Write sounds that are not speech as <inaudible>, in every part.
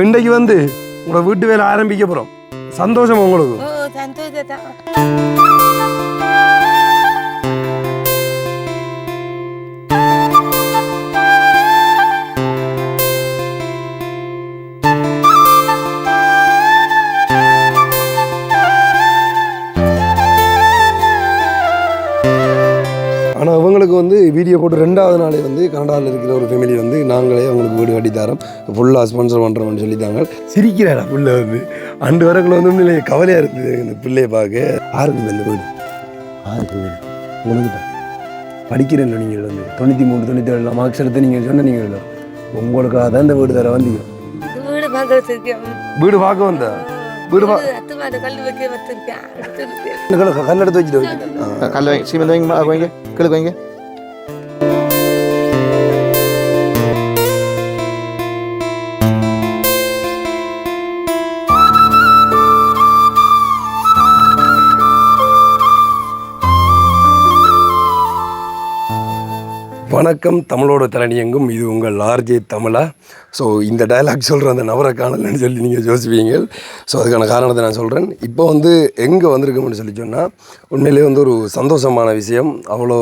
இன்றைக்கு வந்து உங்களோட வீட்டு வேலை ஆரம்பிக்க போகிறோம் சந்தோஷம் உங்களுக்கு. அவங்களுக்கு வந்து வீடியோ போட்டு ரெண்டாவது நாளே வந்து கனடாவில் இருக்கிற ஒரு ஃபேமிலி வந்து நாங்களே அவங்களுக்கு வீடு கட்டி தரோம். ஃபுல்லாக ஸ்பான்சர் பண்ணுறோம்னு சொல்லித்தாங்க சிரிக்கிறாடா பிள்ளை வந்து? அண்டு வரக்குள்ள வந்து உண்மையிலே கவலையாக இருக்குது இந்த பிள்ளையை பார்க்க. யாருக்கு இந்த வீடு? யாருக்கு வீடு? உங்களுக்கு தான். படிக்கிறேன் நீங்கள் வந்து தொண்ணூற்றி மூணு தொண்ணூற்றி ஏழு மார்க்ஸ் எடுத்து நீங்கள் சொன்ன நீங்கள் உங்களுக்காக தான் இந்த வீடு தர வந்தீங்க. வீடு பார்க்க வந்தா? வீடு கல் எடுத்து வச்சுட்டு. ஆ. கல் வைங்க சீமெண்ட் வைங்க வைங்க. கிழக்கு வைங்க. வணக்கம் தமிழோட தலைனியங்கும் இது உங்கள் ஆர்ஜே தமிழா. ஸோ இந்த டைலாக் சொல்கிற அந்த நபரை காணலன்னு சொல்லி நீங்கள் யோசிப்பீங்க. ஸோ அதுக்கான காரணத்தை நான் சொல்கிறேன் இப்போ வந்து எங்கே வந்திருக்கோம்னு சொல்லி சொன்னால் உண்மையிலேயே வந்து ஒரு சந்தோஷமான விஷயம். அவ்வளோ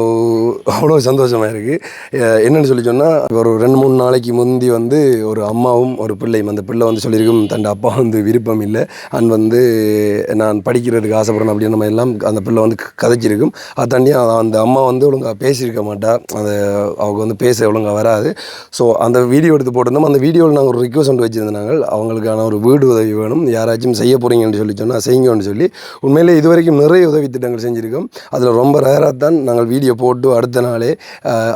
அவ்வளோ சந்தோஷமாக இருக்குது என்னென்னு சொல்லி சொன்னால் ஒரு ரெண்டு மூணு நாளைக்கு முந்தி வந்து ஒரு அம்மாவும் ஒரு பிள்ளையும் அந்த பிள்ளை வந்து சொல்லியிருக்கும் தன் அப்பா வந்து விருப்பம் இல்லை. அண்ட் வந்து நான் படிக்கிறதுக்கு ஆசைப்படணும் அப்படின்னு நம்ம எல்லாம் அந்த பிள்ளை வந்து கதைச்சிருக்கும். அது தாண்டி அந்த அம்மா வந்து ஒழுங்காக பேசியிருக்க மாட்டா. அந்த அவங்க வந்து பேச ஒழுங்காக வராது. ஸோ அந்த வீடியோ எடுத்து போட்டிருந்தோம். அந்த வீடியோவில் நாங்கள் ஒரு ரிக்வஸ்ட் ஒன்று வச்சுருந்தாங்க. அவங்களுக்கான ஒரு வீடு உதவி வேணும். யாராச்சும் செய்ய போகிறீங்கன்னு சொல்லி சொன்னால் செய்யுங்கன்னு சொல்லி. உண்மையிலே இது வரைக்கும் நிறைய உதவி திட்டங்கள் செஞ்சுருக்கோம். அதில் ரொம்ப ரேராக தான் நாங்கள் வீடியோ போட்டு அடுத்த நாளே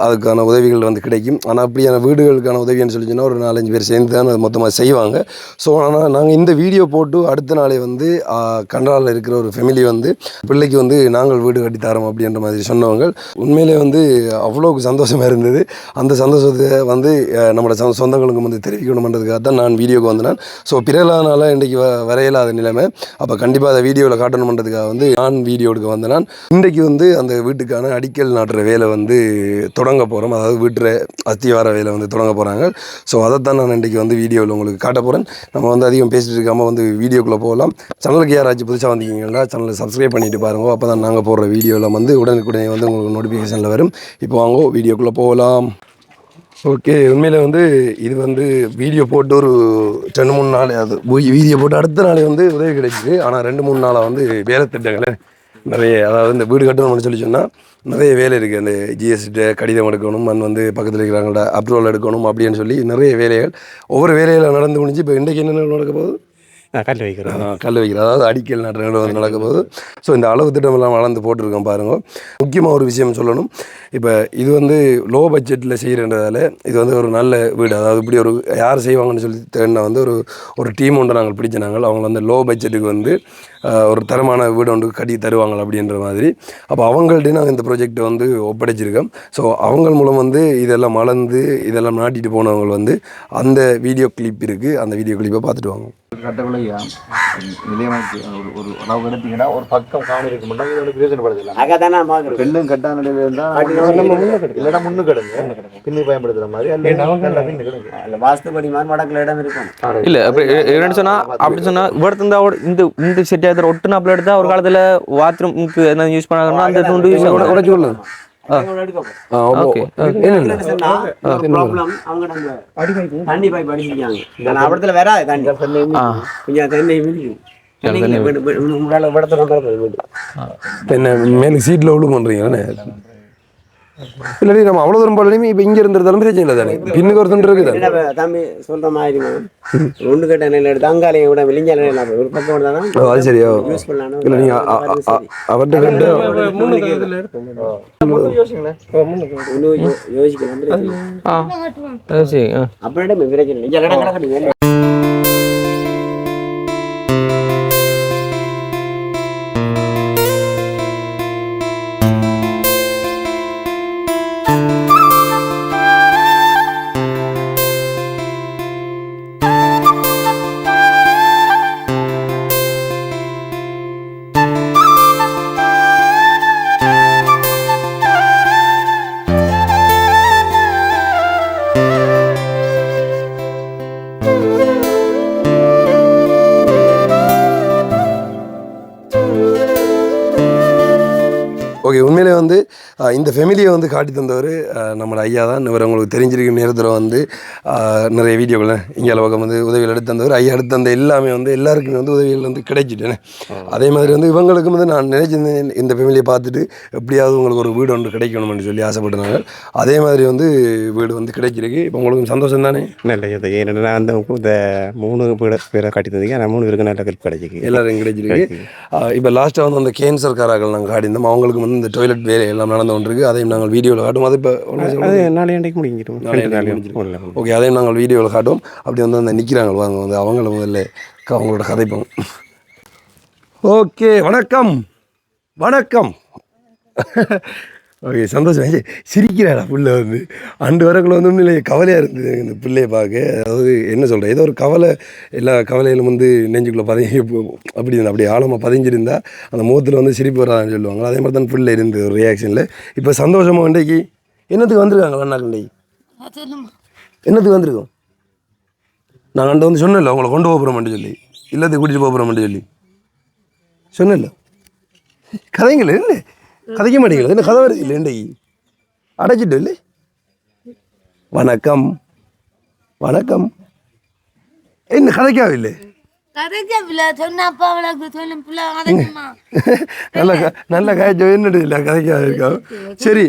அதுக்கான உதவிகள் வந்து கிடைக்கும். ஆனால் அப்படியான வீடுகளுக்கான உதவின்னு சொல்லி சொன்னால் ஒரு நாலஞ்சு பேர் சேர்ந்து தான் அது மொத்தமாக செய்வாங்க. ஸோ ஆனால் நாங்கள் இந்த வீடியோ போட்டு அடுத்த நாளே வந்து கனடாவில் இருக்கிற ஒரு ஃபேமிலி வந்து பிள்ளைக்கு வந்து நாங்கள் வீடு கட்டி தரோம் அப்படின்ற மாதிரி சொன்னவங்க. உண்மையிலே வந்து அவ்வளோக்கு சந்தோஷமாக இருந்தது. அந்த சந்தோஷத்தை வந்து நம்மளோட சொந்த- சொந்தங்களுக்கு வந்து தெரிவிக்கணுமன்றதுக்காக தான் நான் வீடியோக்கு வந்தேன். ஸோ பிறலானால இன்றைக்கி வ வரையில்லாத நிலைமை. அப்போ கண்டிப்பாக அதை வீடியோவில் காட்டணுமன்றதுக்காக வந்து நான் வீடியோ எடுக்க வந்தேன். நான் இன்றைக்கி வந்து அந்த வீட்டுக்கான அடிக்கல் நாட்டுற வேலை வந்து தொடங்க போகிறோம் அதாவது வீட்டுற அத்திவார வேலை வந்து தொடங்க போகிறாங்க ஸோ அதைத்தான் நான் இன்றைக்கி வந்து வீடியோவில் உங்களுக்கு காட்ட போகிறேன் நம்ம வந்து அதிகம் பேசிட்டு இருக்காமல் வந்து வீடியோக்குள்ளே போகலாம். சேனலுக்கு யாராச்சும் புதுசாக வந்தீங்கன்னா சேனலை சப்ஸ்கிரைப் பண்ணிட்டு பாருங்க. அப்போ தான் நாங்கள் போடுற வீடியோவில் வந்து உடனுக்குடனே வந்து உங்களுக்கு நோட்டிஃபிகேஷனில் வரும். இப்போ வாங்க வீடியோக்குள்ளே போகலாம். ஓகே உண்மையில் வந்து இது வந்து வீடியோ போட்டு ஒரு ரெண்டு மூணு நாள் அது வீடியோ போட்டு அடுத்த நாளே வந்து உதவி கிடைச்சிது ஆனால் ரெண்டு மூணு நாளாக வந்து வேலை திட்டங்களே நிறைய அதாவது இந்த வீடு கட்டணும்னு சொல்லி சொன்னால் நிறைய வேலை இருக்குது அந்த ஜிஎஸ்டி கடிதம் எடுக்கணும் மண் வந்து பக்கத்தில் இருக்கிறவங்கள்ட்ட அப்ரூவல் எடுக்கணும் அப்படின்னு சொல்லி நிறைய வேலைகள் ஒவ்வொரு வேலையில் நடந்து முடிஞ்சு இப்போ இன்றைக்கு என்னென்ன நடக்க போகுது? கல் வைக்கிறோம் கல் வைக்கிறது அதாவது அடிக்கல் நடுறது வந்து நடக்க ஸோ இந்த அளவு திட்டமெல்லாம் வளர்ந்து போட்டிருக்கோம் பாருங்க. முக்கியமாக ஒரு விஷயம் சொல்லணும். இப்போ இது வந்து லோ பட்ஜெட்டில் செய்கிறன்றதால இது வந்து ஒரு நல்ல வீடு. அதாவது இப்படி ஒரு யார் செய்வாங்கன்னு சொல்லி தேடினா வந்து ஒரு ஒரு டீம் ஒன்று நாங்கள் பிடிச்ச நாங்கள் அவங்க வந்து லோ பட்ஜெட்டுக்கு வந்து ஒரு தரமான வீடு ஒன்று கட்டி தருவாங்க அப்படின்ற மாதிரி. அப்போ அவங்கள்ட்ட நாங்கள் இந்த ப்ரொஜெக்டை வந்து ஒப்படைச்சிருக்கோம். ஸோ அவங்க மூலம் வந்து இதெல்லாம் மலர்ந்து இதெல்லாம் நாட்டிட்டு போனவங்க வந்து அந்த வீடியோ கிளிப் இருக்குது அந்த வீடியோ கிளிப்பை பார்த்துட்டு வாங்க. கட்டக்குள்ளையா நிலையமைச்சு ஒரு ஒரு அளவு எடுத்தீங்கன்னா ஒரு பக்கம் காணி இருக்க மாட்டோம் இது வந்து பிரயோஜனப்படுத்தலாம் ரெண்டும் கட்டா நிலையில இருந்தா இல்லைன்னா முன்னு கிடங்கு. பின்னு பயன்படுத்துற மாதிரி அல்ல நல்லா பின்னு கிடங்கு. வாஸ்துபடி மாதிரி வடக்குல இடம் இருக்கும். இல்ல அப்ப எ- என்னன்னு சொன்னா அப்படி சொன்னா இவர்த்து இருந்தா ஒரு- இந்த இந்த செட் ஆகிற ஒட்டுனாப்புல எடுத்தா ஒரு காலத்துல பாத்ரூம்க்கு என்ன யூஸ் பண்ணாங்கன்னா அந்த துண்டு யூஸ் உட- உடைச்சு கொள்ளு. தண்ணி பைப் அடிச்சிருக்காங்க இந்த லாபத்துல வராது தண்ணி கொஞ்சம் தண்ணி மிதிக்கும் என்ன மேலே சீட்டில் இல்லாட்டி நம்ம அவ்வளோ தூரம் போடலையுமே இப்போ இங்கே இருந்திருந்தாலும் பிரச்சனை இல்லை தானே? பின்னுக்கு ஒரு துண்டு இருக்குது. தம்பி சொல்ற மாதிரி ஒன்று கட்ட நிலையில எடுத்து அங்காலையும் விட வெளிஞ்ச நிலையில ஒரு பக்கம் ஓ, அது சரியா யூஸ் பண்ணலாம் இல்லை நீங்கள் அவர்கிட்ட கேட்டு யோசிக்கலாம் அப்படியே பிரச்சனை இல்லை. உண்மையிலே வந்து இந்த ஃபெமிலியை வந்து காட்டி தந்தவர் அஹ், நம்ம ஐயா தான். இவர் உங்களுக்கு தெரிஞ்சிருக்க நேரத்தில் வந்து நிறைய வீடியோக்களை இங்கே பக்கம் வந்து உதவிகள் எடுத்து தந்தவர். ஐயா எடுத்து தந்த எல்லாமே வந்து எல்லாருக்குமே வந்து உதவிகள் வந்து கிடைச்சிட்டேனே. அதே மாதிரி வந்து இவங்களுக்கும் வந்து நான் நினைச்சிருந்தேன் இந்த ஃபெமிலியை பார்த்துட்டு எப்படியாவது உங்களுக்கு ஒரு வீடு ஒன்று கிடைக்கணும்னு சொல்லி ஆசைப்பட்டாங்க அதே மாதிரி வந்து வீடு வந்து கிடைச்சிருக்கு. இப்போ உங்களுக்கு சந்தோஷம் தானே? நல்ல இது ஏன்னா அந்த இந்த மூணு பேரை பேரை காட்டி தந்தீங்க நான் மூணு பேருக்கு நல்ல ஹெல்ப் கிடைச்சிக்கு எல்லாரும் கிடைச்சிருக்கு. இப்போ லாஸ்ட்டாக வந்து அந்த கேன்சர்காரர்கள் நாங்கள் காட்டியிருந்தோம். அவங்களுக்கு வந்து இந்த டாய்லெட் வேலை எல்லாம் நடந்து கொண்டிருக்கு. அதையும் நாங்கள் வீடியோவில் காட்டும். அது இப்போ அது நாளை அன்றைக்கு முடிஞ்சிடும். ஓகே அதையும் நாங்கள் வீடியோவில் காட்டுவோம் அப்படி வந்து அந்த நிற்கிறாங்க வாங்க வந்து அவங்கள முதல்ல அவங்களோட கதைப்போம். ஓகே வணக்கம். வணக்கம். <laughs> ஓகே சந்தோஷம். சிரிக்கிறாடா பிள்ளை வந்து. அண்டு வரக்குள்ள வந்து உண்மையிலே கவலையாக இருந்தது இந்த பிள்ளையை பார்க்க. அதாவது என்ன சொல்கிறேன் ஏதோ ஒரு கவலை எல்லா கவலையிலும் வந்து நெஞ்சுக்குள்ளே பதங்கி அப்படி இருந்தா அப்படியே ஆழமாக பதிஞ்சிருந்தா அந்த முகத்தில் வந்து சிரிப்பு வராதுன்னு சொல்லுவாங்க. அதே மாதிரி தான் பிள்ளை இருந்தது ஒரு ரியாக்ஷனில் இப்போ சந்தோஷமாக இன்றைக்கு? என்னத்துக்கு வந்திருக்காங்க இன்றைக்கு சொல்லுமா என்னத்துக்கு வந்திருக்கோம்? நான் அண்ட வந்து சொன்னேன்ல உங்களை கொண்டு போகிறோம்னு சொல்லி. இல்லத்துக்கு கூட்டிகிட்டு போகிறோம்னு சொல்லி. சொன்னேன்ல. கதைங்களே இல்லை கதைக்க மாட்டீங்களா என்ன கதை வருது இல்லை இன்றைக்கு அடைச்சிட்டு இல்லை வணக்கம். வணக்கம். என்ன கதைக்காவே இல்லை? கதைக்க பிள்ளை சொன்ன அப்பா அவளுக்கு சொல்லும் பிள்ளை கதைக்குமா <laughs> நல்ல நல்ல காய்ச்சல் என்னது இல்லை கதைக்காக இருக்கா? சரி.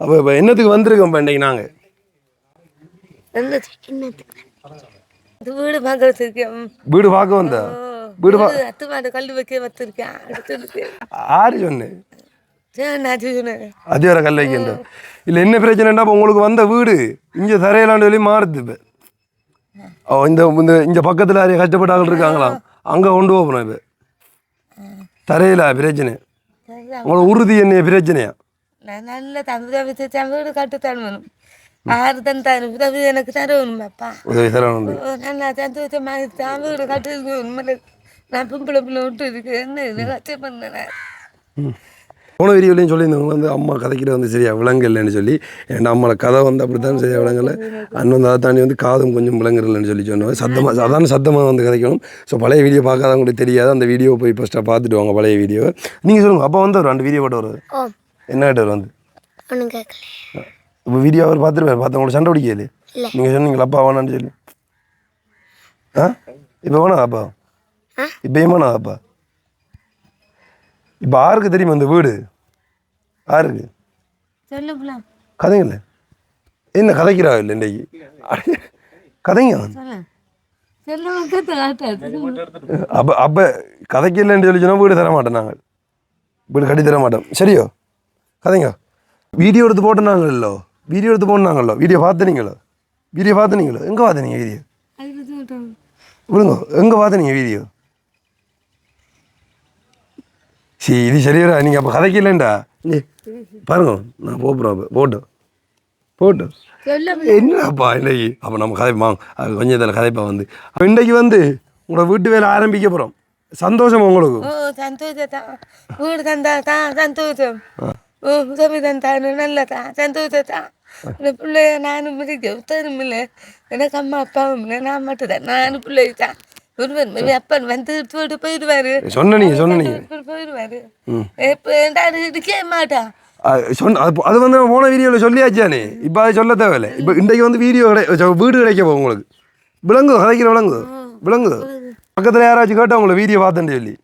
அப்போ இப்போ என்னத்துக்கு வந்திருக்கோம் இன்றைக்கு நாங்கள் வீடு பார்க்கறதுக்கு வீடு பார்க்க வந்தா? வீடு பா அத்து மாடு கல் வைக்க வச்சிருக்கேன் ஆறு சொன்னேன். அது வேற கல் வைக்கின்ற இல்லை என்ன பிரச்சனைன்னா இப்போ உங்களுக்கு வந்த வீடு. இங்கே தரையிலாண்டு சொல்லி மாறுது இப்போ. ஓ இந்த இந்த இந்த பக்கத்தில் யாரையும் கஷ்டப்பட்ட ஆள் இருக்காங்களாம் அங்கே கொண்டு போகணும் இப்போ. தரையில பிரச்சனை. உங்களோட உறுதி என்ன பிரச்சனையா? நான் நல்ல தம்பி வீடு கட்டு தரணும். ஆறு தன் தரும் உதவி எனக்கு தரணுமாப்பா உதவி தரணும். நல்லா சந்தோஷமா தான் வீடு கட்டு உண்மையில நான் பொம்பளை பிள்ளை விட்டு இருக்கு. என்ன கஷ்டப்படுறேன் போன வீடியோலையும் சொல்லியிருந்தவங்க வந்து அம்மா கதைக்கிற வந்து சரியா விளங்கலைன்னு சொல்லி என் அம்மாவை கதை வந்து அப்படி தான் சரியா விளங்கலை. அண்ணன் வந்து அதை தாண்டி வந்து காதும் கொஞ்சம் விளங்குறலன்னு சொல்லி சொன்னோம் சத்தமாக சாதாரண சத்தமாக வந்து கதைக்கணும். ஸோ பழைய வீடியோ பார்க்காதவங்களுக்கு தெரியாது. அந்த வீடியோ போய் ஃபஸ்ட்டாக பார்த்துட்டு வாங்க பழைய வீடியோ நீங்கள் சொல்லுங்கள் அப்போ வந்து ஒரு அந்த வீடியோ போட்டு வருது என்ன கேட்டார் வந்து? இப்போ வீடியோ அவர் பார்த்துருவார் பார்த்தவங்களோட சண்டை பிடிக்கலையே நீங்கள் சொன்னீங்களா அப்பா வேணான்னு சொல்லி. ஆ? இப்போ வேணா அப்பா. இப்போயும் வேணா அப்பா. இப்போ ஆருக்கு தெரியுமா இந்த வீடு? பிள்ளை கதைங்கள. என்ன கதைக்கிறா இல்லை இன்றைக்கு கதைங்க. அப்போ அப்போ கதைக்கலன்னு சொல்லி சொன்னால் வீடு தர மாட்டோம் நாங்கள் வீடு கட்டி தர மாட்டோம். சரியோ? கதைங்க. வீடியோ எடுத்து போட்டுனாங்களோ வீடியோ எடுத்து போட்டுனாங்களோ வீடியோ பார்த்துனீங்களோ? வீடியோ பார்த்துனீங்களோ? எங்கே பார்த்தீங்க வீடியோ? விடுங்க. எங்கே பார்த்தீங்க வீடியோ? சரி இது சரியா நீங்கள் அப்போ கதைக்கலண்டா பாருங்க நான் அப்போ. போட்டோம் போட்டோம் என்னப்பா இன்னைக்கு? அப்போ நம்ம கதைப்பா அது கொஞ்சம் இதில் கதைப்பா வந்து. அப்போ இன்றைக்கு வந்து உங்களோட வீட்டு வேலை ஆரம்பிக்க போகிறோம் சந்தோஷம் உங்களுக்கு? ஓ சந்தோஷத்தான் வீடு தந்தா தான் சந்தோஷம். ஓ உதவி தந்தானு நல்லதான் சந்தோஷத்தான் இந்த பிள்ளைய நானும் மிதிக்க உத்தரும் இல்லை. எனக்கு அம்மா அப்பாவும் இல்லை. நான் மட்டும் தான். நானும் பிள்ளை தான். ஒருவர் அப்பன் வந்து போட்டு போயிடுவாரு. சொன்ன நீங்கள் சொன்ன நீங்கள் போட்டு போயிடுவாரு. எப்போ ஏன்டாரு இருக்கே மாட்டான். சொன்ன அது அது வந்து போன வீடியோவில் சொல்லியாச்சானே இப்போ அது சொல்ல தேவையில்லை இப்போ இன்றைக்கு வந்து வீடியோ கிடை வீடு கிடைக்க போகும் உங்களுக்கு விளங்குது கதைக்கிற விளங்குது விளங்குது பக்கத்தில் யாராச்சும் கேட்டா உங்களை வீடியோ பார்த்தேன்னு சொல்லி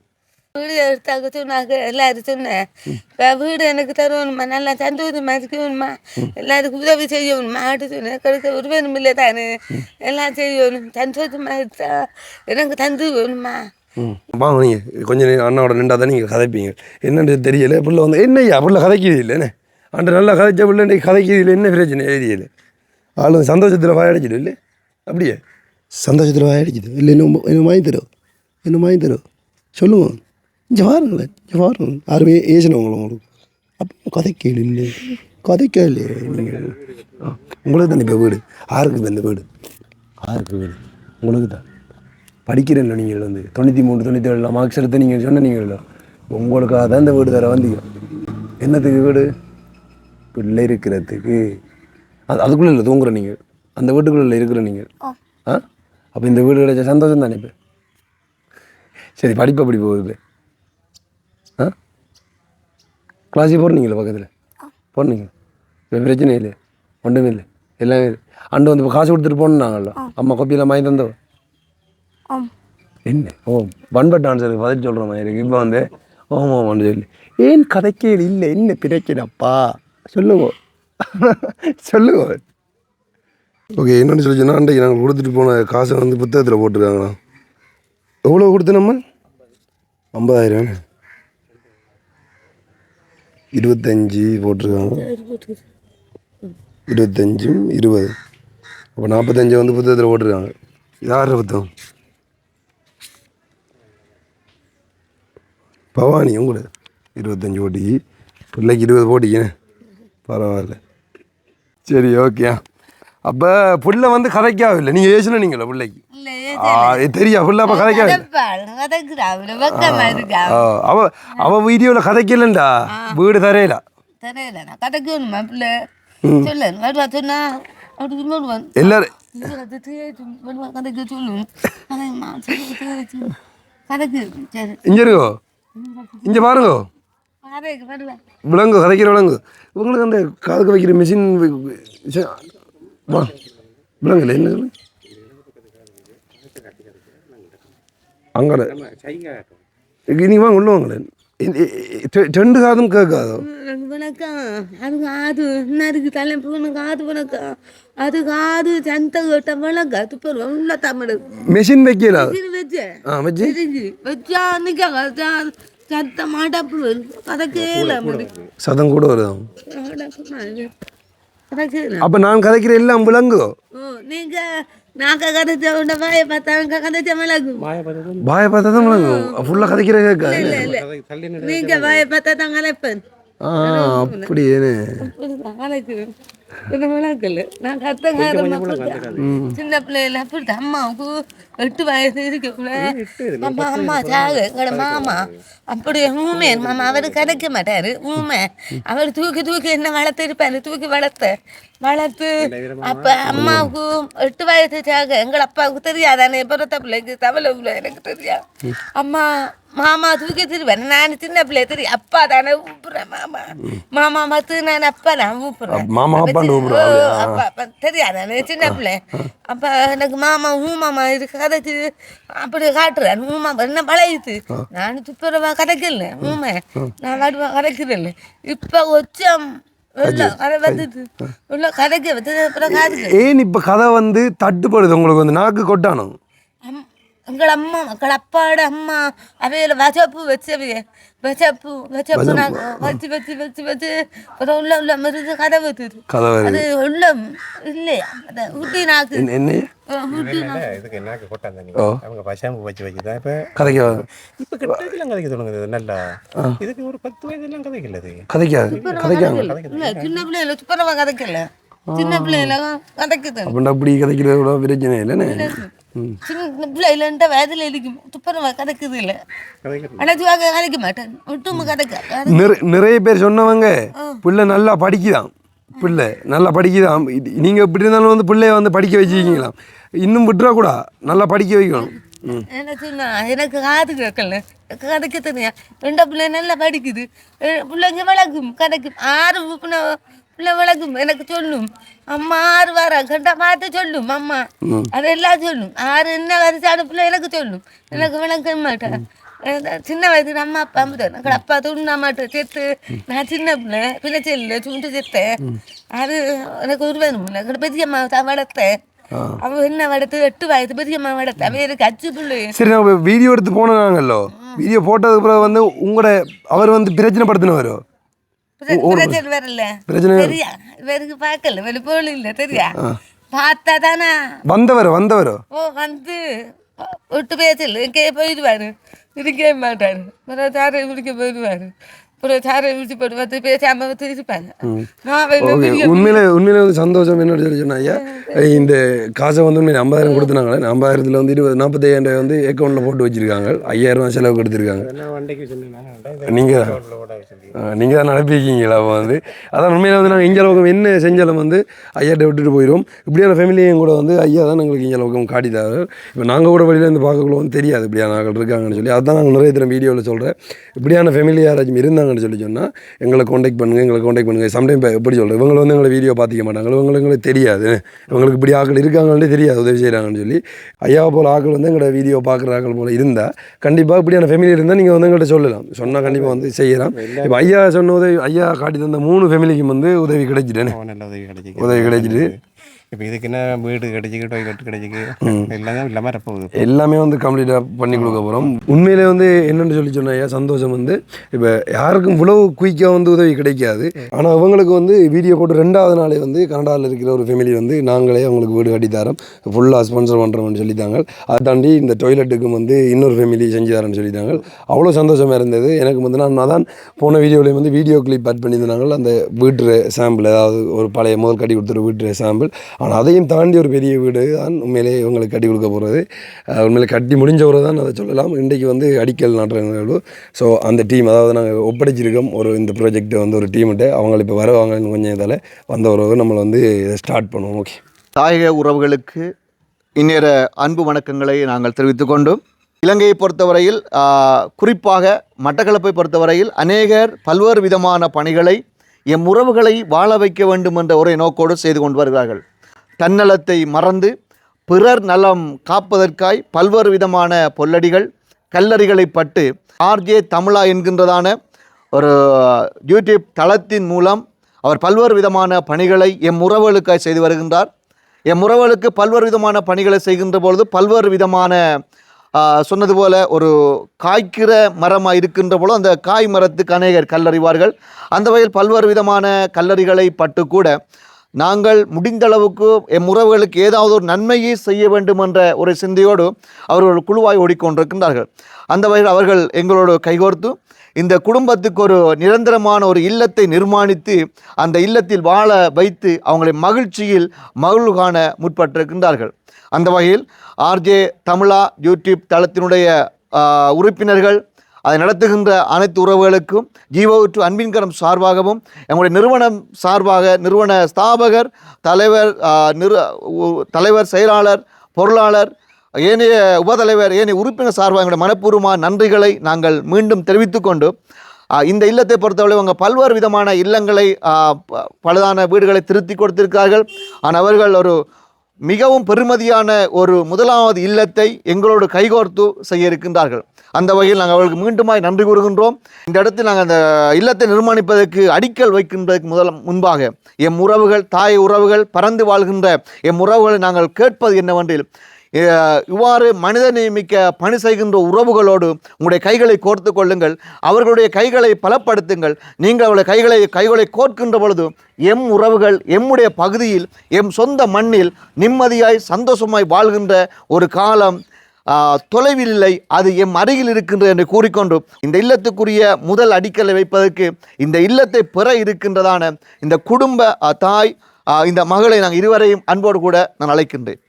வீடு எடுத்தாக்க சொன்னாங்க எல்லாரும் சொன்னேன் வீடு எனக்கு தருவணுமா நல்லா சந்தோஷமா இருக்கணுமா எல்லாருக்கும் உதவி செய்யணுமா ஆட்டு சொன்னேன் கிடைக்க ஒரு இல்லை தானே எல்லாம் செய்யணும் சந்தோஷமா இருக்கா எனக்கு தந்து வேணுமா வாங்க நீங்கள் கொஞ்சம் நேரம் அண்ணாவோட நின்றா தான் நீங்கள் கதைப்பீங்க. என்னன்னு தெரியல. பிள்ளை வந்து என்னய்யா பிள்ளை கதைக்குது இல்லைண்ணே அன்று நல்லா கதைச்ச பிள்ளை இன்றைக்கி கதைக்குது இல்லை என்ன பிரச்சனை? எழுதியல ஆளு சந்தோஷத்தில் வாயடிச்சிடு இல்லை? அப்படியே. சந்தோஷத்தில் வாயடிக்குது இல்லை இன்னும் இன்னும் வாங்கி தரும் இன்னும் வாங்கி தரும் சொல்லுங்க இங்கே பாருங்களேன் இங்கே பாருங்க யாருமே ஏசினவங்கள உங்களுக்கு? அப்போ கதை கேளு இல்லை? கதை கேளு. உங்களுக்கு தான் இப்போ வீடு. ஆருக்கு இப்போ இந்த வீடு. ஆருக்கு வீடு. உங்களுக்கு தான். படிக்கிறேன்ல நீங்கள் வந்து. தொண்ணூற்றி மூணு தொண்ணூற்றி ஏழு மார்க்ஸ் எடுத்து நீங்கள் சொன்னீங்கல்ல உங்களுக்காக தான் இந்த வீடு தர வந்தீங்க என்னத்துக்கு வீடு? பிள்ளை இருக்கிறதுக்கு. அது அதுக்குள்ளே இல்லை தூங்குற நீங்கள் அந்த வீட்டுக்குள்ளே இருக்கிற நீங்கள் ஆ. அப்போ இந்த வீடு கிடைச்ச சந்தோஷம் தானே இப்போ? சரி படிப்பு அப்படி போகுது? ஆ? கிளாஸுக்கு போகிறீங்களா பக்கத்தில்? போகிறீங்க இப்போ பிரச்சனை இல்லை. ஒன்றுமே இல்லை. எல்லாமே அண்டு வந்து இப்போ காசு கொடுத்துட்டு போனாங்கல்ல அம்மா கொப்பியில் வாங்கி தந்தவ? ஆம் என்ன? ஓ பண்பட் டான்ஸருக்கு பதில் சொல்கிற மாதிரி இருக்கு. இப்போ வந்து ஓம் ஓம்னு சொல்லி. ஏன் கதைக்கேள் இல்லை? என்ன பிரச்சனைப்பா சொல்லுங்க. சொல்லுங்க. ஓகே என்னென்னு சொல்லி சொன்னால் அன்றைக்கு நாங்கள் கொடுத்துட்டு போன காசை வந்து புத்தகத்தில் போட்டிருக்காங்களா எவ்வளோ கொடுத்து நம்ம? ஐம்பதாயிரம். இருபத்தஞ்சி போட்டிருக்காங்க. இருபத்தஞ்சும் இருபது. அப்போ நாற்பத்தஞ்சு வந்து புத்தகத்தில் போட்டிருக்காங்க. யார் புத்தகம்? பவானி உங்களு. இருபத்தஞ்சி போட்டி பிள்ளைக்கு இருபது போட்டிங்க பரவாயில்ல. சரி ஓகே அப்போ புள்ள வந்து கதைக்காவில்லை? நீங்கள் ஏசுன நீங்களா பிள்ளைக்கு? இல்ல தெரியா? புள்ள அப்போ ஆ, அவ அவ வீடியோவில் கதைக்கலண்டா? வீடு தரையில. எல்லாரும் இங்கே இருக்கோ? இங்கே பாருங்கோ. விலங்கு கதைக்கிற விலங்கு. உங்களுக்கு அந்த காதுக்கு வைக்கிற மிஷின் வா. விலங்குல என்ன சொல்லு? அங்கே நீங்கள் வாங்க உள்ள வாங்களேன். ரெண்டு காதும் கேட்காதோ வணக்கம் அது காது நறுக்கு தலைப்பு காது வணக்கம் அது காது சந்த கேட்ட வணக்கம் துப்பர் உள்ள தமிழ் மெஷின் வைக்கல இது வச்சேன் ஆ வச்சு வச்சா நிக்க சத்த மாட்டாப்பு கதை கேள சதம் கூட கேள அப்போ நான் கதைக்கிற எல்லாம் விலங்கு ஓ நீங்க நாக்க கதைச்ச உண்ட வாயை பார்த்தா கதைச்ச மிளகும் பாய பார்த்தா தான் விலங்கு ஃபுல்லாக கதைக்கிற நீங்க ஆ அப்படி இது விளக்கல நான் கத்த சின்ன பிள்ளைல அப்படித்தான் அம்மாவுக்கு எட்டு வயசு இருக்குள்ள அம்மா அம்மா சாகு எங்களோட மாமா. அப்படி ஊமே மாமா அவர் கதைக்க மாட்டாரு. ஊமை. அவர் தூக்கி தூக்கி என்ன வளர்த்திருப்பாரு? தூக்கி வளர்த்த வளர்த்து அப்ப அம்மாவுக்கு எட்டு வயசு சாக. எங்கள் அப்பாவுக்கு தெரியாதானே? பிறத்த பிள்ளைக்கு தவளை எனக்கு தெரியாது. அம்மா மாமா தூக்கி திருவேன் நான் சின்ன பிள்ளை தெரியும் அப்பா தானே ஊப்புறேன் மாமா. மாமா மத்து நான் அப்பா நான் ஊப்புறேன். மாமா அப்பா அப்பா தெரியாதானே சின்ன பிள்ளை. அப்ப எனக்கு மாமா ஊ மாமா இது கதைச்சு அப்படி காட்டுறேன் ஊ மாமா என்ன பழகுது நான் துப்புரவா கதைக்கல ஊமை. நான் வாடுவா கதைக்கிறேன். இப்ப காதுக்கு ஏன் இப்போ கதை வந்து தட்டுப்படுது? உங்களுக்கு வந்து நாக்கு கொட்டானம் உள்ள மருந்து கதை வந்துது கதை வருது அது உள்ள இல்லையா? அந்த ஊட்டி நாக்கு. என்ன- என்ன? அஹ் ஊட்டி நாக்கு. இதுக்கு நாக்கு கொட்டாங்க ஓ. அவங்க பசாம்பு வச்சு வச்சு தான் இப்போ கதைக்காது இப்போ கிட்டத்தட்ட கதைக்க தொடங்குது நல்லா. இதுக்கு ஒரு பத்து வயதுலாம் கதைக்கல அது. கதைக்காது கதைக்காங்க இல்ல சின்ன பிள்ளைல துப்புரவா கதைக்கல. சின்ன பிள்ளைல கதைக்குது. அப்படின்னா அப்படி கதைக்கிறது பிரச்சனை இல்லைண்ணே. ம் சின்ன பிள்ளைல இந்த வயதுல இருக்கும் துப்புரவா கதைக்குது இல்ல அடைச்சுவாக கதைக்க மாட்டேன் ஒட்டுமா கதைக்க நிறை- நிறைய பேர் சொன்னவங்க பிள்ளை நல்லா படிக்குதாம் பிள்ளை நல்லா படிக்குதாம் இது- நீங்க எப்படி இருந்தாலும் வந்து பிள்ளைய வந்து படிக்க வச்சிருக்கீங்களாம் இன்னும் விட்டுறக்கூடா நல்லா படிக்க வைக்கணும் என்ன சொன்னா எனக்கு காது கேட்கல கதைக்க தெரியும் ரெண்டு பிள்ளை நல்லா படிக்குது பிள்ளைங்க வளர்க்கும் கதைக்கும் ஆறு பிள்ளை பிள்ளை வளர்க்கும் எனக்கு சொல்லும் அம்மா ஆறு வாரா கண்டா பார்த்து சொல்லும் அம்மா. அதெல்லாம் சொல்லும். ஆறு என்ன வரிசாடு பிள்ளை எனக்கு சொல்லும். எனக்கு விளக்க மாட்டேன். சின்ன வயசுல அம்மா அப்பா அம்புதான் எங்கள் அப்பா துண்ணா மாட்டேன் செத்து நான் சின்ன பிள்ளை பிள்ளை செல்ல துண்டு செத்தேன் அது எனக்கு ஒரு வேணும் எங்கள் பெரியம்மா தான் வளர்த்தேன். அவ என்ன வளர்த்து? எட்டு வயசு பெரியம்மா வளர்த்து அவ எனக்கு அச்சு பிள்ளை. சரி நம்ம வீடியோ எடுத்து போனாங்கல்லோ வீடியோ போட்டதுக்கு பிறகு வந்து உங்களோட அவர் வந்து பிரச்சனைப்படுத்தினவரோ? பிரச்சனை வரல. தெரியா? இவருக்கு பார்க்கல. வெளி போல இல்ல தெரியா? பார்த்தா தானே வந்தவரோ வந்தவரோ? ஓ வந்து விட்டு பேசல இங்கே போயிடுவாரு. இருக்கவே மாட்டாரு. சாரை குடிக்க போயிடுவாரு. உண்மையில உண்மையில வந்து சந்தோஷம் என்ன சொல்லி சொன்னா ஐயா இந்த காசை வந்து ஐம்பதாயிரம் கொடுத்துனாங்களே ஐம்பதாயிரத்தில் வந்து இருபது நாற்பத்தையாயிரம் வந்து அக்கௌண்ட்டில் போட்டு வச்சிருக்காங்க ஐயாயிரம் ரூபாய் செலவு கொடுத்துருக்காங்க நீங்கள் தான் நடப்பிருக்கீங்களா அப்போ வந்து அதான் உண்மையில வந்து நாங்கள் இங்கே அளவுக்கு என்ன செஞ்சாலும் வந்து ஐயாட்ட விட்டுட்டு போயிடும் இப்படியான ஃபேமிலியும் கூட வந்து ஐயா தான் எங்களுக்கு இங்கே அளவுக்கு காட்டித்தாரு இப்போ நாங்கள் கூட வெளியிலேருந்து பார்க்கக்குள்ள வந்து தெரியாது இப்படியான ஆட்கள் இருக்காங்கன்னு சொல்லி அதான் நாங்கள் நிறைய தடவை வீடியோவில் சொல்கிறேன் இப்படியான ஃபேமிலி யாராச்சும் இருந்தாங்க செய்கிறாங்கன்னு சொல்லி சொன்னால் எங்களை காண்டாக்ட் பண்ணுங்கள் எங்களை காண்டாக்ட் பண்ணுங்கள் சம்டைம் இப்போ எப்படி சொல்கிறேன் இவங்க வந்து எங்களை வீடியோ பார்த்திக்க மாட்டாங்க. இவங்களுக்கு எங்களுக்கு தெரியாது. இவங்களுக்கு இப்படி ஆட்கள் இருக்காங்கன்னு தெரியாது உதவி செய்கிறாங்கன்னு சொல்லி ஐயா போல் ஆட்கள் வந்து எங்களோட வீடியோ பார்க்குற ஆட்கள் போல் இருந்தால் கண்டிப்பாக இப்படியான ஃபேமிலி இருந்தால் நீங்கள் வந்து எங்கள்கிட்ட சொல்லலாம். சொன்னால் கண்டிப்பாக வந்து செய்யலாம். இப்போ ஐயா சொன்ன உதவி ஐயா காட்டி தந்த மூணு ஃபேமிலிக்கும் வந்து உதவி கிடைச்சிட்டேனே. நல்ல உதவி கிடைச்சிக்கு உதவி கிடைச்சிட்டு. இப்போ இதுக்கு என்ன வீடு கிடைச்சிக்கு டொய்லெட் கிடைச்சிக்கு? எல்லாமே இல்லாமல் வரப்போகுது எல்லாமே வந்து கம்ப்ளீட்டாக பண்ணி கொடுக்க போகிறோம் உண்மையிலே வந்து என்னென்னு சொல்லி சொன்னா ஐயா சந்தோஷம் வந்து இப்போ யாருக்கும் இவ்வளவு குயிக்காக வந்து உதவி கிடைக்காது. ஆனால் அவங்களுக்கு வந்து வீடியோ போட்டு ரெண்டாவது நாளே வந்து கனடாவில் இருக்கிற ஒரு ஃபேமிலி வந்து நாங்களே அவங்களுக்கு வீடு கட்டி தரோம். ஃபுல்லாக ஸ்பான்சர் பண்ணுறோம்னு சொல்லித்தாங்க அதை தாண்டி இந்த டொய்லெட்டுக்கும் வந்து இன்னொரு ஃபேமிலி செஞ்சு தரேன்னு சொல்லிட்டாங்க. அவ்வளோ சந்தோஷமாக இருந்தது. எனக்கு வந்து நான் தான் போன வீடியோவில் வந்து வீடியோ கிளிப் ஆட் பண்ணியிருந்தாங்க. அந்த வீட்டு சாம்பிள் அதாவது ஒரு பழைய முதல் கட்டி கொடுத்துரு வீட்டு சாம்பிள் ஆனால் அதையும் தாண்டி ஒரு பெரிய வீடு தான் உண்மையிலே இவங்களுக்கு கட்டி கொடுக்க போகிறது. உண்மையிலே கட்டி முடிஞ்சவரை தான் அதை சொல்லலாம். இன்றைக்கு வந்து அடிக்கல் நாட்டுறாங்க ஸோ அந்த டீம் அதாவது நாங்கள் ஒப்படைச்சிருக்கோம். ஒரு இந்த ப்ராஜெக்ட்டை வந்து ஒரு டீம்கிட்ட அவங்களை இப்போ வருவாங்கன்னு கொஞ்சம் இதால் வந்த உறவு நம்மளை வந்து ஸ்டார்ட் பண்ணுவோம். ஓகே தாயக உறவுகளுக்கு இந்நேர அன்பு வணக்கங்களை நாங்கள் தெரிவித்துக் கொண்டோம். இலங்கையை பொறுத்தவரையில் குறிப்பாக மட்டக்களப்பை பொறுத்தவரையில் அநேகர் பல்வேறு விதமான பணிகளை எம் உறவுகளை வாழ வைக்க வேண்டும் என்ற ஒரே நோக்கோடு செய்து கொண்டு வருகிறார்கள். தன்னலத்தை மறந்து பிறர் நலம் காப்பதற்காய் பல்வேறு விதமான பொல்லடிகள் கல்லறிகளை பட்டு ஆர்ஜே தமிழா என்கின்றதான ஒரு யூடியூப் தளத்தின் மூலம் அவர் பல்வேறு விதமான பணிகளை எம் உறவுகளுக்காய் செய்து வருகின்றார். எம் உறவுகளுக்கு பல்வேறு விதமான பணிகளை செய்கின்ற பொழுது பல்வேறு விதமான சொன்னது போல ஒரு காய்க்கிற மரமாக இருக்கின்ற போல அந்த காய் மரத்துக்கு அநேகர் கல்லறிவார்கள். அந்த வகையில் பல்வேறு விதமான கல்லறிகளை பட்டு கூட நாங்கள் முடிந்தளவுக்கு எம் உறவுகளுக்கு ஏதாவது ஒரு நன்மையை செய்ய வேண்டும் என்ற ஒரு சிந்தையோடு அவர்கள் குழுவாய் ஓடிக்கொண்டிருக்கின்றார்கள். அந்த வகையில் அவர்கள் எங்களோடு கைகோர்த்து இந்த குடும்பத்துக்கு ஒரு நிரந்தரமான ஒரு இல்லத்தை நிர்மாணித்து அந்த இல்லத்தில் வாழ வைத்து அவங்களை மகிழ்ச்சியில் மகிழ்வு காண முற்பட்டிருக்கின்றார்கள். அந்த வகையில் ஆர்ஜே தமிழா யூடியூப் தளத்தினுடைய உறுப்பினர்கள் அதை நடத்துகின்ற அனைத்து உறவுகளுக்கும் ஜீவோற்று டு அன்பின்கரம் சார்பாகவும் எங்களுடைய நிறுவனம் சார்பாக நிறுவன ஸ்தாபகர் தலைவர் நிறு உ- தலைவர் செயலாளர் பொருளாளர் ஏனைய உபதலைவர் ஏனைய உறுப்பினர் சார்பாக எங்களுடைய மனப்பூர்வமான நன்றிகளை நாங்கள் மீண்டும் தெரிவித்துக்கொண்டு இந்த இல்லத்தை பொறுத்தவரை அவங்க பல்வேறு விதமான இல்லங்களை பலதான பழுதான வீடுகளை திருத்தி கொடுத்திருக்கிறார்கள். ஆனால் அவர்கள் ஒரு மிகவும் பெருமதியான ஒரு முதலாவது இல்லத்தை எங்களோடு கைகோர்த்து செய்ய இருக்கின்றார்கள். அந்த வகையில் நாங்கள் அவர்களுக்கு மீண்டுமாய் நன்றி கூறுகின்றோம். இந்த இடத்தில் நாங்கள் அந்த இல்லத்தை நிர்மாணிப்பதற்கு அடிக்கல் வைக்கின்றதுக்கு முதல் முன்பாக எம் உறவுகள் தாய் உறவுகள் பறந்து வாழ்கின்ற எம் உறவுகளை நாங்கள் கேட்பது என்னவென்றில் இவ்வாறு மனித நியமிக்க பணி செய்கின்ற உறவுகளோடு உங்களுடைய கைகளை கோர்த்து கொள்ளுங்கள். அவர்களுடைய கைகளை பலப்படுத்துங்கள். நீங்கள் அவருடைய கைகளை கைகளை கோர்க்கின்ற பொழுது எம் உறவுகள் எம்முடைய பகுதியில் எம் சொந்த மண்ணில் நிம்மதியாய் சந்தோஷமாய் வாழ்கின்ற ஒரு காலம் தொலைவில் இல்லை அது எம் அருகில் இருக்கின்றது என்று கூறிக்கொண்டு இந்த இல்லத்துக்குரிய முதல் அடிக்கலை வைப்பதற்கு இந்த இல்லத்தை பெற இருக்கின்றதான இந்த குடும்ப தாய் இந்த மகளை நாங்கள் இருவரையும் அன்போடு கூட நான் அழைக்கின்றேன்.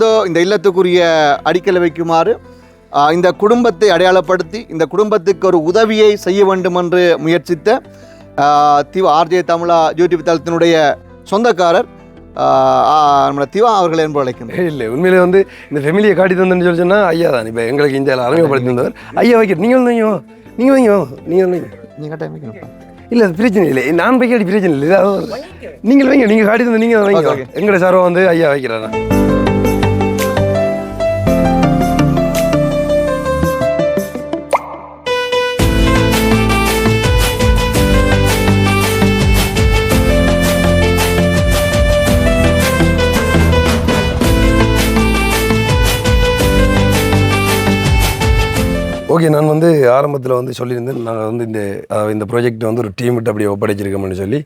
தொடர்ந்து இந்த இல்லத்துக்குரிய அடிக்கலை வைக்குமாறு இந்த குடும்பத்தை அடையாளப்படுத்தி இந்த குடும்பத்துக்கு ஒரு உதவியை செய்ய வேண்டும் என்று முயற்சித்த திவா ஆர்ஜே தமிழா யூடியூப் தளத்தினுடைய சொந்தக்காரர் நம்மளோட திவா அவர்கள் என்பது அழைக்கின்றேன் இல்லை உண்மையிலே வந்து இந்த ஃபெமிலியை காட்டி தந்தேன்னு சொல்லி சொன்னால் ஐயா தான். இப்போ எங்களுக்கு இந்தியாவில் அறிமுகப்படுத்தி தந்தவர் ஐயா வைக்க நீங்கள் வந்து வைங்க நீங்கள் வைங்க நீங்கள் வைங்க. நீங்கள் டைம் இல்லை அது பிரச்சனை இல்லை. நான் வைக்காடி பிரச்சனை இல்லை. நீங்கள் வைங்க நீங்கள் காட்டி தந்து நீங்கள் வைங்க. எங்களோட சார்பா வந்து ஐயா வைக்கிறேன் ஓகே நான் வந்து ஆரம்பத்தில் வந்து சொல்லியிருந்தேன் நாங்கள் வந்து இந்த இந்த ப்ராஜெக்ட் வந்து ஒரு டீம் விட்டு அப்படியே ஒப்படைச்சிருக்கோம்னு சொல்லி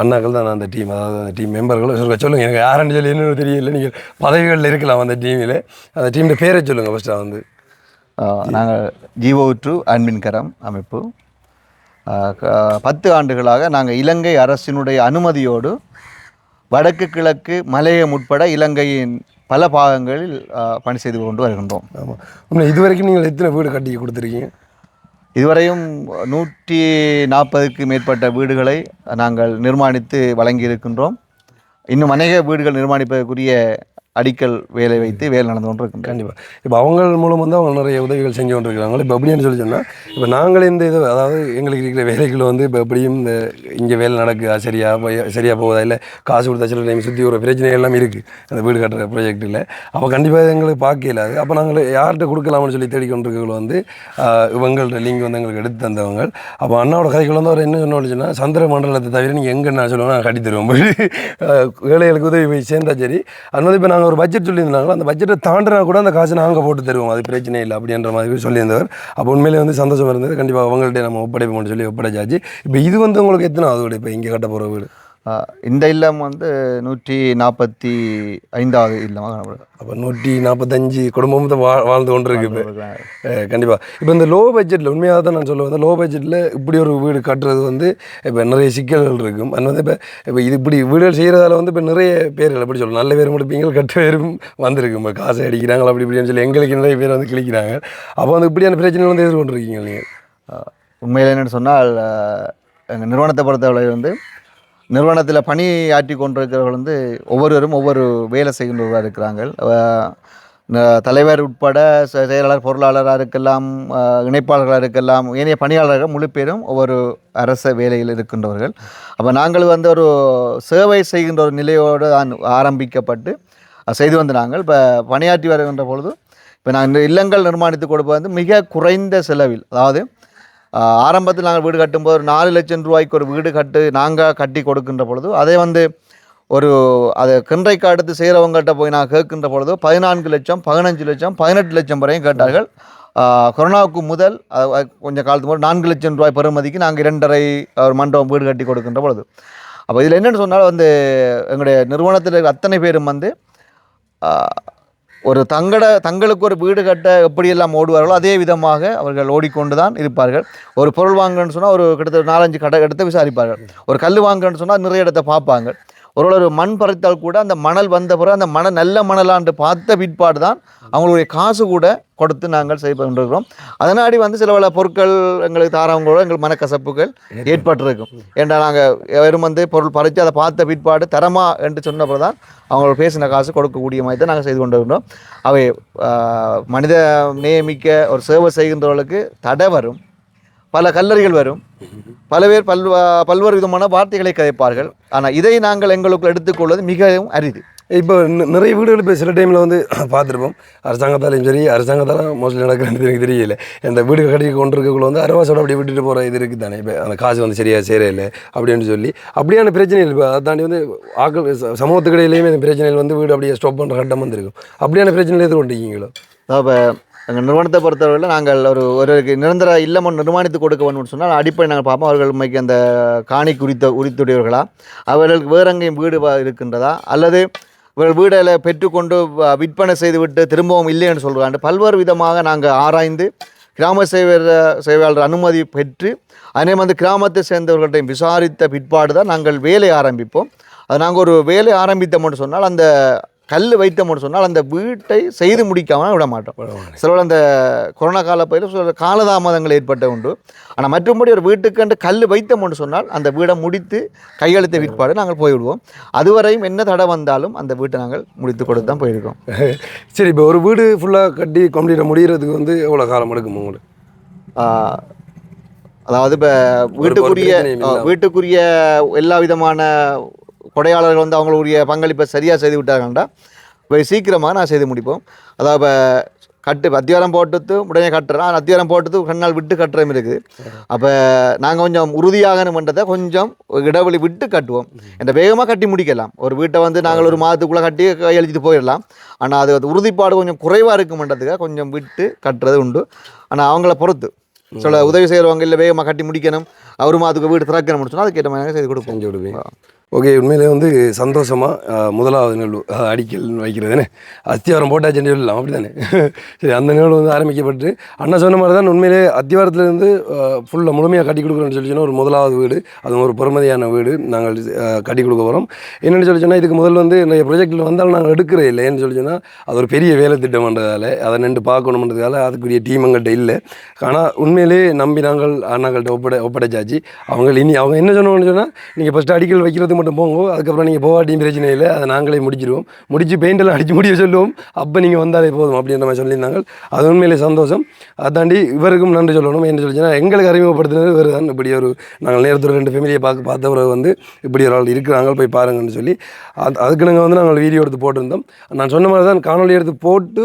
அண்ணாக்கள் தான் அந்த டீம் அதாவது அந்த டீம் மெம்பர்களும் சொல்லுங்கள் சொல்லுங்கள் எனக்கு யாருன்னு சொல்லி என்னென்னு தெரியல நீங்கள் பதவிகளில் இருக்கலாம் அந்த டீமில் அந்த டீமில் பேரை சொல்லுங்கள் ஃபஸ்ட்டாக வந்து. நாங்கள் ஜீவோ டு அன்பின் கரம் அமைப்பு. பத்து ஆண்டுகளாக நாங்கள் இலங்கை அரசினுடைய அனுமதியோடு வடக்கு கிழக்கு மலையம் உட்பட இலங்கையின் பல பாகங்களில் பணி செய்து கொண்டு வருகின்றோம். ஆமாம் உண்மை இது வரைக்கும் நீங்கள் எத்தனை வீடு கட்டி கொடுத்துருக்கீங்க? இதுவரையும் நூற்றி நாற்பதுக்கு மேற்பட்ட வீடுகளை நாங்கள் நிர்மாணித்து வழங்கியிருக்கின்றோம். இன்னும் அநேக வீடுகள் நிர்மாணிப்பதற்குரிய அடிக்கல் வேலை வைத்து வேலை நடந்து கொண்டு இருக்கு கண்டிப்பாக இப்போ அவங்க மூலம் வந்து அவங்க நிறைய உதவிகள் செஞ்சு கொண்டிருக்கிறாங்க. இப்போ எப்படின்னு சொல்லி சொன்னால் இப்போ நாங்களே இந்த இது அதாவது எங்களுக்கு இருக்கிற வேலைகளை வந்து இப்போ எப்படியும் இந்த இங்கே வேலை நடக்குதா சரியா போய் சரியாக போகுதா இல்லை காசு கொடுத்தா சில டைம் சுற்றி ஒரு பிரச்சனை எல்லாம் இருக்குது அந்த வீடு கட்டுற ப்ராஜெக்ட்டில் அப்போ கண்டிப்பாக எங்களுக்கு பார்க்கல அது அப்போ நாங்கள் யார்கிட்ட கொடுக்கலாம்னு சொல்லி தேடிக்கொண்டிருக்கவங்க வந்து இவங்கள்ட்ட லிங்க் வந்து எங்களுக்கு எடுத்து தந்தவங்க. அப்போ அண்ணாவோட கதைகள் வந்து அவர் என்ன சொன்னோம்னா சந்திர மண்டலத்தை தவிர நீங்கள் எங்கே நான் சொல்லுவேன் நான் கட்டி தருவோம். <laughs> போய் ஏழைகளுக்கு உதவி போய் சேர்ந்தா சரி. அது வந்து இப்போ நாங்கள் ஒரு பட்ஜெட் சொல்லியிருந்தாங்களோ அந்த பட்ஜெட்டை தாண்டினா கூட அந்த காசு நாங்கள் போட்டு தருவோம். அது பிரச்சனை இல்லை அப்படின்ற மாதிரி சொல்லியிருந்தவர். அப்போ உண்மையிலே வந்து சந்தோஷம் இருந்தது. கண்டிப்பாக அவங்கள்ட்ட நம்ம ஒப்படைப்போம்னு சொல்லி ஒப்படைச்சாச்சு. இப்போ இது வந்து உங்களுக்கு எத்தனை ஆகுது? இப்போ இங்கே கட்ட போகிற வீடு? இந்த இல்லம் வந்து நூற்றி நாற்பத்தி ஐந்தாவது இல்லமாக காணப்படுது. அப்போ நூற்றி நாற்பத்தஞ்சு குடும்பம் தான் வா வாழ்ந்து கொண்டு இருக்கு இப்போ கண்டிப்பாக இப்போ இந்த லோ பட்ஜெட்டில் உண்மையாக தான் நான் சொல்லுவேன் லோ பட்ஜெட்டில் இப்படி ஒரு வீடு கட்டுறது வந்து இப்போ நிறைய சிக்கல்கள் இருக்கும். அது வந்து இப்போ இப்போ இது இப்படி வீடுகள் செய்கிறதால வந்து இப்போ நிறைய பேர்கள் எப்படி சொல்லணும் நல்ல பேர் முடிப்பீங்க கெட்ட பேரும் வந்திருக்கு. இப்போ காசை அடிக்கிறாங்க அப்படி இப்படின்னு சொல்லி எங்களுக்கு நிறைய பேர் வந்து கிழிக்கிறாங்க. அப்போ வந்து இப்படியான பிரச்சனை வந்து எதிர்கொண்டிருக்கீங்க நீங்கள் உண்மையில் என்னென்னு சொன்னால் எங்கள் நிறுவனத்தை பொறுத்தவரை வந்து நிறுவனத்தில் பணி ஆற்றி கொண்டிருக்கிறவர்கள் வந்து ஒவ்வொருவரும் ஒவ்வொரு வேலை செய்கின்றவர்களாக இருக்கிறாங்க. தலைவர் உட்பட செ- செயலாளர் பொருளாளராக இருக்கலாம் இணைப்பாளர்களாக இருக்கலாம் ஏனைய பணியாளர்கள் முழு பேரும் ஒவ்வொரு அரச வேலையில் இருக்கின்றவர்கள். அப்போ நாங்கள் வந்து ஒரு சேவை செய்கின்ற ஒரு நிலையோடு தான் ஆரம்பிக்கப்பட்டு செய்து வந்து நாங்கள் இப்போ பணியாற்றி வருகின்ற பொழுது இப்போ நாங்கள் இந்த இல்லங்கள் நிர்மாணித்து கொடுப்பது வந்து மிக குறைந்த செலவில் அதாவது ஆரம்பத்தில் நாங்கள் வீடு கட்டும்போது ஒரு நாலு லட்சம் ரூபாய்க்கு ஒரு வீடு கட்டு நாங்கள் கட்டி கொடுக்கின்ற பொழுது அதை வந்து ஒரு அதை கிண்றைக்கு அடுத்து செய்கிறவங்ககிட்ட போய் நான் கேட்கின்ற பொழுது பதினான்கு லட்சம் பதினஞ்சு லட்சம் பதினெட்டு லட்சம் வரையும் கேட்டார்கள். கொரோனாவுக்கு முதல் கொஞ்சம் காலத்துக்கு முதல் நான்கு லட்சம் ரூபாய் பெறுமதிக்கு நாங்கள் இரண்டரை ஒரு மண்டபம் வீடு கட்டி கொடுக்கின்ற பொழுது. அப்போ இதில் என்னென்னு சொன்னால் வந்து எங்களுடைய நிறுவனத்தில் அத்தனை பேரும் வந்து ஒரு தங்கட தங்களுக்கு ஒரு வீடு கட்ட எப்படியெல்லாம் ஓடுவார்களோ அதே விதமாக அவர்கள் ஓடிக்கொண்டு தான் இருப்பார்கள். ஒரு பொருள் வாங்கன்னு சொன்னால் ஒரு கிட்டத்தட்ட நாலஞ்சு கடை எடுத்து விசாரிப்பார்கள். ஒரு கல் வாங்கணும்னு சொன்னால் நிறைய இடத்த பார்ப்பாங்க. ஒரு ஒரு மண் பறித்தால் கூட அந்த மணல் வந்த பிறகு அந்த மணல் நல்ல மணலாண்டு பார்த்த பிற்பாடு தான் அவங்களுடைய காசு கூட கொடுத்து நாங்கள் செய்து கொண்டிருக்கிறோம். அதனாடி வந்து சில பல பொருட்கள் எங்களுக்கு தாரவங்களோட எங்களுக்கு மனக்கசப்புகள் ஏற்பட்டிருக்கும். ஏன்டா நாங்கள் வெறும் வந்து பொருள் பறித்து அதை பார்த்த பிற்பாடு தரமா என்று சொன்னப்போ தான் அவங்களோட பேசின காசு கொடுக்கக்கூடிய மாதிரி தான் நாங்கள் செய்து கொண்டிருக்கிறோம். அவை மனித நியமிக்க ஒரு சேவை செய்கின்றவர்களுக்கு தடை வரும். பல கல்லறிகள் வரும். பல பேர் பல் பல்வேறு விதமான வார்த்தைகளை கதைப்பார்கள். ஆனால் இதை நாங்கள் எங்களுக்குள் எடுத்துக்கொள்வது மிகவும் அரிது. இப்போ நிறைய வீடுகள் இப்போ சில டைமில் வந்து <clears throat> பார்த்துருப்போம். அரசாங்கத்தாலையும் சரி அரசாங்கத்தால மோஸ்ட்லி நடக்கிறது எனக்கு தெரியல. இந்த வீடு கட்டி கொண்டு இருக்கக்குள்ள வந்து அரவாசோட அப்படி விட்டுட்டு போகிற இது இருக்குது தானே இப்போ அந்த காசு வந்து சரியாக சேரையில்லை அப்படின்னு சொல்லி. அப்படியான பிரச்சனைகள் இப்போ அதை தாண்டி வந்து ஆக்கள் ச- சமூகத்துக்கு இடையிலையுமே இந்த பிரச்சனைகள் வந்து வீடு அப்படியே ஸ்டாப் பண்ணுற கட்டம் வந்திருக்கும். அப்படியான பிரச்சனைகள் எதிர்கொண்டிருக்கீங்களோ? இப்போ எங்கள் நிறுவனத்தை பொறுத்தவரையில் நாங்கள் ஒரு ஒருவருக்கு நிரந்தர இல்லம் ஒன்று நிர்மாணித்து கொடுக்க வேணும்னு சொன்னால் அடிப்படை நாங்கள் பார்ப்போம். அவர்கள் உண்மைக்கு அந்த காணி குறித்த உரித்துடையவர்களா? அவர்களுக்கு வேறெங்கையும் வீடு இருக்கின்றதா? அல்லது இவர்கள் வீடில் பெற்றுக்கொண்டு வ- விற்பனை செய்துவிட்டு திரும்பவும் இல்லைன்னு சொல்கிறாங்க பல்வேறு விதமாக நாங்கள் ஆராய்ந்து கிராம சேவையர் சேவையாளர் அனுமதி பெற்று அதே வந்து கிராமத்தை சேர்ந்தவர்கள்ட்டையும் விசாரித்த பிற்பாடு தான் நாங்கள் வேலை ஆரம்பிப்போம். அது நாங்கள் ஒரு வேலை ஆரம்பித்தோம்னு சொன்னால் அந்த கல் வைத்தோம்னு சொன்னால் அந்த வீட்டை செய்து முடிக்காமல் விட மாட்டோம். சில அந்த கொரோனா கால பயில சில காலதாமதங்கள் ஏற்பட்ட உண்டு. ஆனால் மற்றும்படி ஒரு வீட்டுக்கண்டு கல் வைத்தோம்னு சொன்னால் அந்த வீடை முடித்து கையெழுத்த விற்பாடு நாங்கள் போய்விடுவோம். அதுவரையும் என்ன தடை வந்தாலும் அந்த வீட்டை நாங்கள் முடித்து கொடுத்து தான் போயிருக்கோம். <laughs> சரி இப்போ ஒரு வீடு ஃபுல்லாக கட்டி கம்ப்ளீட்டாக முடிகிறதுக்கு வந்து எவ்வளோ காலம் எடுக்கும் உங்களுக்கு? அதாவது இப்போ வீட்டுக்குரிய வீட்டுக்குரிய எல்லா விதமான கொடையாளர்கள் வந்து அவங்களுடைய பங்களிப்பை சரியாக செய்து விட்டாங்கன்னா இப்போ சீக்கிரமாக நான் செய்து முடிப்போம். அதாவது இப்போ கட்டு இப்ப அத்திவாரம் போட்டுட்டு உடனே கட்டுறோம் ஆனால் அத்திவாரம் போட்டுட்டு கண்ணால் விட்டு கட்டுறதும் இருக்குது. அப்போ நாங்கள் கொஞ்சம் உறுதியாகணுமன்றதை கொஞ்சம் இடைவெளி விட்டு கட்டுவோம். இந்த வேகமாக கட்டி முடிக்கலாம். ஒரு வீட்டை வந்து நாங்கள் ஒரு மாதத்துக்குள்ளே கட்டி கையெழுத்திட்டு போயிடலாம். ஆனால் அது அது உறுதிப்பாடு கொஞ்சம் குறைவாக இருக்குமன்றதுக்காக கொஞ்சம் விட்டு கட்டுறது உண்டு. ஆனால் அவங்கள பொறுத்து. சில உதவி செய்கிறவங்க இல்லை வேகமாக கட்டி முடிக்கணும். ஒரு மாதத்துக்கு வீடு திறக்கணும்னு சொன்னால் அதுக்கேற்ற மாதிரி செய்து கொடுப்போம். செஞ்சு விடுவீங்க ஓகே உண்மையிலே வந்து சந்தோஷமாக முதலாவது நிகழ்வு அடிக்கல் வைக்கிறதுன்னு. அத்திவாரம் போட்டாச்சு சொல்லலாம் அப்படி தானே <laughs> சரி அந்த நிகழ்வு வந்து ஆரம்பிக்கப்பட்டு அண்ணா சொன்ன மாதிரி தான் உண்மையிலே அத்திவாரத்துலேருந்து ஃபுல்லாக முழுமையாக கட்டி கொடுக்குறோன்னு சொல்லி சொன்னால் ஒரு முதலாவது வீடு அதுவும் ஒரு பொறுமதியான வீடு நாங்கள் கட்டி கொடுக்க போகிறோம் என்னென்னு சொல்லி சொன்னால் இதுக்கு முதல் வந்து நிறைய ப்ரொஜெக்டில் வந்தாலும் நாங்கள் எடுக்கிறே இல்லை. ஏன்னு சொல்லி சொன்னால் அது ஒரு பெரிய வேலை திட்டம்ன்றதால அதை நின்று பார்க்கணுன்றதால அதுக்குரிய டீம் எங்கள்கிட்ட இல்லை. ஆனால் உண்மையிலே நம்பி நாங்கள் அண்ணாங்கள்ட்ட ஒப்படை ஒப்படைச்சாச்சு. அவங்க இனி அவங்க என்ன சொன்னோன்னு சொன்னால் நீங்கள் ஃபஸ்ட்டு அடிக்கல் வைக்கிறதுக்கு மட்டும் போங்க. அதுக்கப்புறம் நீங்கள் போகாட்டியும் பிரச்சனை இல்லை. அதை நாங்களே முடிச்சிடுவோம் முடித்து பெயிண்டெல்லாம் அடிச்சு முடிய சொல்லுவோம். அப்போ நீங்கள் வந்தாலே போதும் அப்படின்ற மாதிரி சொல்லியிருந்தாங்க. அது உண்மையிலே சந்தோஷம். அதாண்டி இவருக்கும் நன்றி சொல்லணும். என்ன சொல்லி எங்களுக்கு அறிமுகப்படுத்தினது இவர் தான் இப்படி ஒரு நாங்கள் நேரத்தில் ரெண்டு ஃபேமிலியை பார்க்க பார்த்தவரை வந்து இப்படி ஒரு ஆள் இருக்கிறாங்க. போய் பாருங்கன்னு சொல்லி. அது அதுக்கு நாங்கள் வந்து நாங்கள் வீடியோ எடுத்து போட்டிருந்தோம். நான் சொன்ன மாதிரி தான் காணொலி எடுத்து போட்டு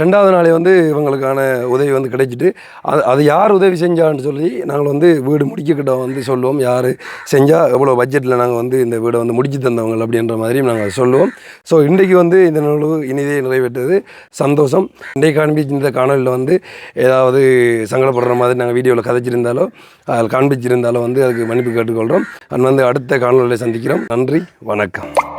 ரெண்டாவது நாளே வந்து இவங்களுக்கான உதவி வந்து கிடைச்சிட்டு அது அது யார் உதவி செஞ்சான்னு சொல்லி நாங்கள் வந்து வீடு முடிக்கக்கிட்ட வந்து சொல்லுவோம். யார் செஞ்சால் எவ்வளோ பட்ஜெட்டில் நாங்கள் வந்து வந்து இந்த வீடை வந்து முடிச்சு தந்தவங்க அப்படின்ற மாதிரியும் நாங்கள் சொல்லுவோம். ஸோ இன்றைக்கு வந்து இந்த நிகழ்வு இனிதே நிறைவேற்றது. சந்தோஷம். இன்றைக்கு காண்பிச்சு இந்த காணொலியில் வந்து ஏதாவது சங்கடப்படுற மாதிரி நாங்கள் வீடியோவில் கதைச்சிருந்தாலோ அதில் காண்பிச்சிருந்தாலோ வந்து அதுக்கு மன்னிப்பு கேட்டுக்கொள்கிறோம் அண்ட் வந்து அடுத்த காணொலியில் சந்திக்கிறோம். நன்றி. வணக்கம்.